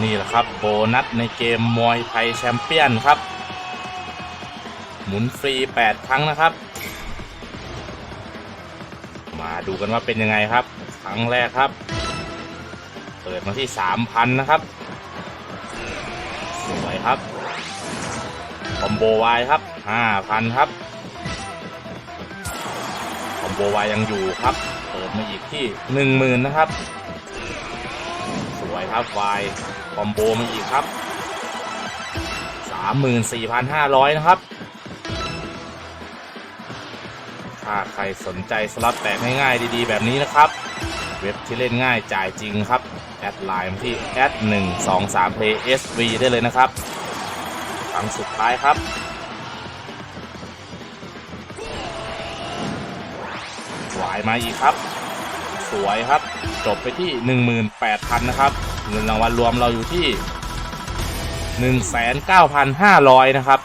นี่แหละครับโบนัสในเกมมวยไทยแชมเปี้ยนครับ หมุนฟรี 8 ครั้งนะครับ มาดูกันว่าเป็นยังไงครับ ครั้งแรกครับ เปิดมาที่ 3,000 นะครับ สวยครับ คอมโบวายครับ 5,000 ครับ คอมโบวายยังอยู่ครับ เปิดมาอีกที่ 10,000 นะครับ สวยครับวาย คอมโบมาอีกครับ 34,500 นะครับ ถ้าใครสนใจสล็อตแตกง่ายๆดีๆ แบบนี้นะครับ เว็บที่เล่นง่ายจ่ายจริงครับ แอดไลน์มาที่แอด1 2 3 play sv ได้เลยนะครับครั้งสุดท้ายครับวายมาอีกครับ สวยครับ จบไปที่ 18,000 นะครับ เงินรางวัลรวมเราอยู่ที่ 19,500 นะครับ